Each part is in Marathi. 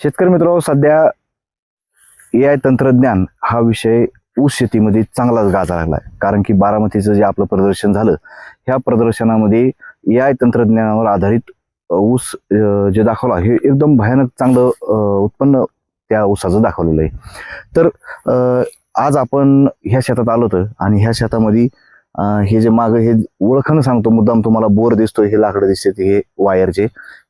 शेतकरी मित्र सध्या ए आय तंत्रज्ञान हा विषय ऊस शेतीमध्ये चांगलाच गाजा लागला आहे कारण की बारामतीचं जे आपलं प्रदर्शन झालं ह्या प्रदर्शनामध्ये ए आय तंत्रज्ञानावर आधारित ऊस जे दाखवला हे एकदम भयानक चांगलं उत्पन्न त्या ऊसाचं दाखवलेलं आहे. तर आज आपण ह्या शेतात आलो होतं आणि ह्या शेतामध्ये हे जे मागं हे ओळखणं सांगतो मुद्दाम तुम्हाला बोर दिसतोय हे लाकडं दिसते हे वायरचे.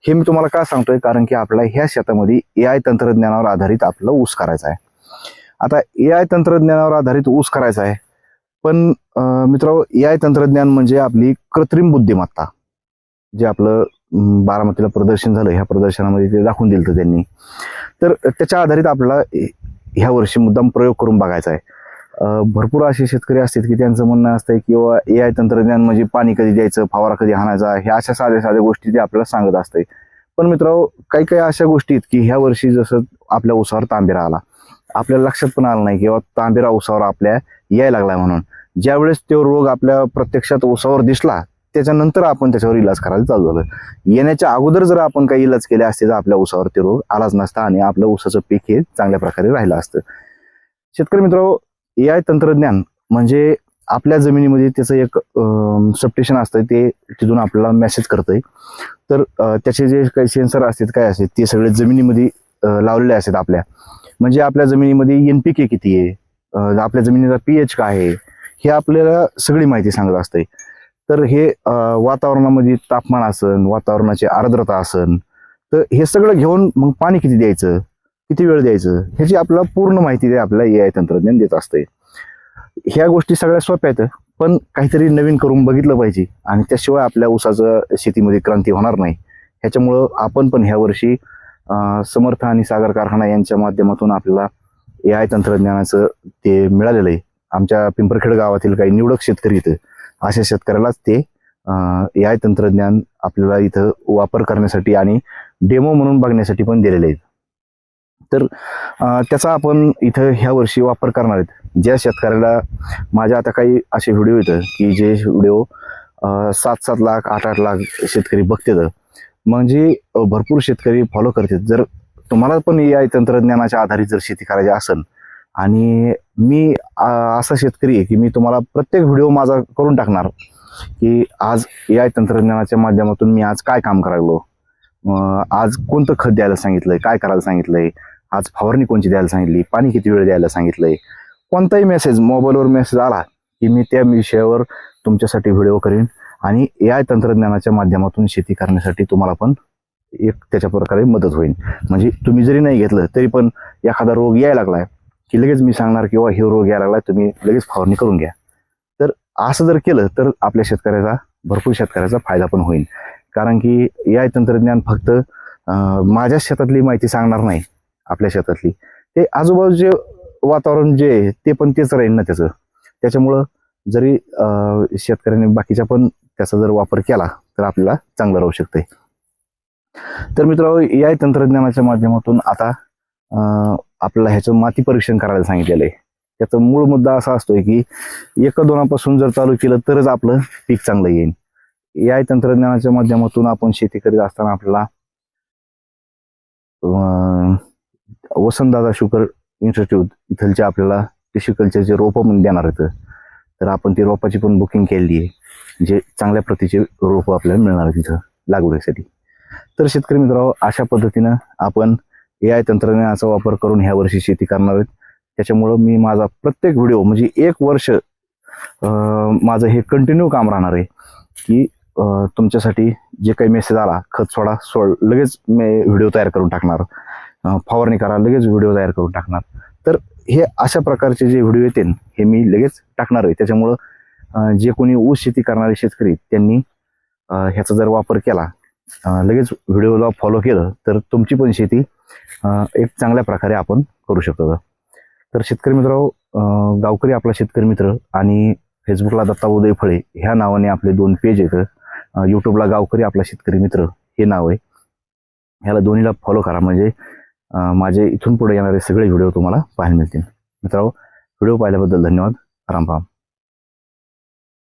हे मी तुम्हाला का सांगतोय? कारण की आपल्या ह्या शेतामध्ये ए आय तंत्रज्ञानावर आधारित आपलं ऊस करायचा आहे. आता ए आय तंत्रज्ञानावर आधारित ऊस करायचा आहे. पण मित्र ए आय तंत्रज्ञान म्हणजे आपली कृत्रिम बुद्धिमत्ता. जे आपलं बारामतीला प्रदर्शन झालं ह्या प्रदर्शनामध्ये ते दाखवून दिलं त्यांनी. तर त्याच्या आधारित आपल्याला ह्या वर्षी मुद्दाम प्रयोग करून बघायचा आहे. भरपूर असे शेतकरी असतात की त्यांचं म्हणणं असतं किंवा ए आय तंत्रज्ञान म्हणजे पाणी कधी द्यायचं फवारा कधी हाणायचा ह्या अशा साध्या साध्या गोष्टी ते आपल्याला सांगत असते पण मित्र काही काही अशा गोष्टी आहेत की ह्या वर्षी जसं आपल्या उसावर तांबेरा आला आपल्याला लक्षात पण आलं नाही किंवा तांबेरा उसावर आपल्या यायला लागलाय म्हणून. ज्यावेळेस तो रोग आपल्या प्रत्यक्षात उसावर दिसला त्याच्यानंतर आपण त्याच्यावर इलाज करायला चालू झालं. येण्याच्या अगोदर जर आपण काही इलाज केले असते तर आपल्या उसावर ते रोग आलाच नसता आणि आपलं उसाचं पीक हे चांगल्या प्रकारे राहिलं असतं. शेतकरी मित्र ए आय तंत्रज्ञान म्हणजे आपल्या जमिनीमध्ये त्याचं एक सबस्टेशन असतं ते तिथून आपल्याला मेसेज करतंय. तर त्याचे जे काही सेन्सर असतात काय असतात ते सगळे जमिनीमध्ये लावलेले असतात आपल्या. म्हणजे आपल्या जमिनीमध्ये एन पी के किती आहे? आपल्या जमिनीचा पी एच काय आहे? हे आपल्याला सगळी माहिती सांगत असते तर हे वातावरणामध्ये तापमान असन वातावरणाची आर्द्रता असन तर हे सगळं घेऊन मग पाणी किती द्यायचं? किती वेळ द्यायचं? ह्याची आपल्याला पूर्ण माहिती ते आपल्याला ए आय तंत्रज्ञान देत असते ह्या गोष्टी सगळ्या सोप्या आहेत पण काहीतरी नवीन करून बघितलं पाहिजे आणि त्याशिवाय आपल्या ऊसाचं शेतीमध्ये क्रांती होणार नाही. ह्याच्यामुळं आपण पण ह्या वर्षी समर्थ आणि सागर कारखाना यांच्या माध्यमातून आपल्याला ए आय तंत्रज्ञानाचं ते मिळालेलं आहे. आमच्या पिंपरखेड गावातील काही निवडक शेतकरी इथं अशा शेतकऱ्यालाच ते ए आय तंत्रज्ञान आपल्याला इथं वापर करण्यासाठी आणि डेमो म्हणून बघण्यासाठी पण दिलेले आहेत. तर त्याचा आपण इथं ह्या वर्षी वापर करणार आहेत. ज्या शेतकऱ्याला माझ्या आता काही असे व्हिडिओ येतं की जे व्हिडिओ सात सात लाख आठ आठ लाख शेतकरी बघतात. म्हणजे भरपूर शेतकरी फॉलो करतात. जर तुम्हाला पण ए आय तंत्रज्ञानाच्या आधारित जर शेती करायची असेल आणि मी असा शेतकरी आहे की मी तुम्हाला प्रत्येक व्हिडिओ माझा करून टाकणार की आज ए आय तंत्रज्ञानाच्या माध्यमातून मी आज काय काम करायलो आज कोणतं खत द्यायला सांगितलंय? काय करायला सांगितलंय? आज फवारणी कोणची द्यायला सांगितली? पाणी किती वेळ द्यायला सांगितलंय? कोणताही मेसेज मोबाईलवर मेसेज आला की मी त्या विषयावर तुमच्यासाठी व्हिडिओ करीन आणि ए आय तंत्रज्ञानाच्या माध्यमातून शेती करण्यासाठी तुम्हाला पण एक त्याच्या प्रकारे मदत होईल. म्हणजे तुम्ही जरी नाही घेतलं तरी पण एखादा रोग यायला लागलाय की लगेच मी सांगणार किंवा हे रोग यायला लागलाय तुम्ही लगेच फवारणी करून घ्या. तर असं जर केलं तर आपल्या शेतकऱ्याचा भरपूर शेतकऱ्याचा फायदा पण होईल. कारण की ए आय तंत्रज्ञान फक्त माझ्या शेतातली माहिती सांगणार नाही. आपल्या शेतातली. ते आजूबाजूचे वातावरण जे आहे ते पण तेच राहील ना त्याचं. त्याच्यामुळं जरी अं, शेतकऱ्यांनी बाकीचा पण त्याचा जर वापर केला तर आपल्याला चांगलं राहू शकते तर मित्र या तंत्रज्ञानाच्या माध्यमातून आता आपल्याला ह्याचं माती परीक्षण करायला सांगितलेलं आहे. त्याचा मूळ मुद्दा असा असतोय की एका दोनापासून जर चालू केलं तरच आपलं पीक चांगलं येईल या तंत्रज्ञानाच्या माध्यमातून आपण शेती करीत असताना आपल्याला वसंतदादा शुगर इन्स्टिट्यूट इथलचे आपल्याला टिश्यू कल्चरचे रोपं पण देणार आहेत. तर आपण ती रोपाची पण बुकिंग केलेली आहे. जे चांगल्या प्रतीचे रोपं आपल्याला मिळणार आहेत तिथं लागवडीसाठी. तर शेतकरी मित्रांनो अशा पद्धतीनं आपण ए आय तंत्रज्ञानाचा वापर करून ह्या वर्षी शेती करणार आहेत. त्याच्यामुळं मी माझा प्रत्येक व्हिडिओ म्हणजे एक वर्ष माझं हे कंटिन्यू काम राहणार आहे. की तुमच्यासाठी जे काही मेसेज आला खत सोडा सोड लगेच मी व्हिडिओ तयार करून टाकणार. फवारणी करा लगेच व्हिडिओ तयार करून टाकणार. तर हे अशा प्रकारचे जे व्हिडिओ येतील हे मी लगेच टाकणार आहे. त्याच्यामुळं जे कोणी ऊस शेती करणारे शेतकरी त्यांनी ह्याचा जर वापर केला लगेच व्हिडिओला फॉलो केलं तर तुमची पण शेती एक चांगल्या प्रकारे आपण करू शकतो. तर शेतकरी मित्र गावकरी आपला शेतकरी मित्र आणि फेसबुकला दत्ता उदय फळे ह्या नावाने आपले दोन पेज आहेत. यूट्यूबला गावकरी आपला शेतकरी मित्र हे नाव आहे. ह्याला दोन्हीला फॉलो करा. म्हणजे माझे इथून पुढे येणारे सगळे व्हिडिओ तुम्हाला पाहायला मिळतील. मित्रांनो व्हिडिओ पाहिल्याबद्दल धन्यवाद. राम राम.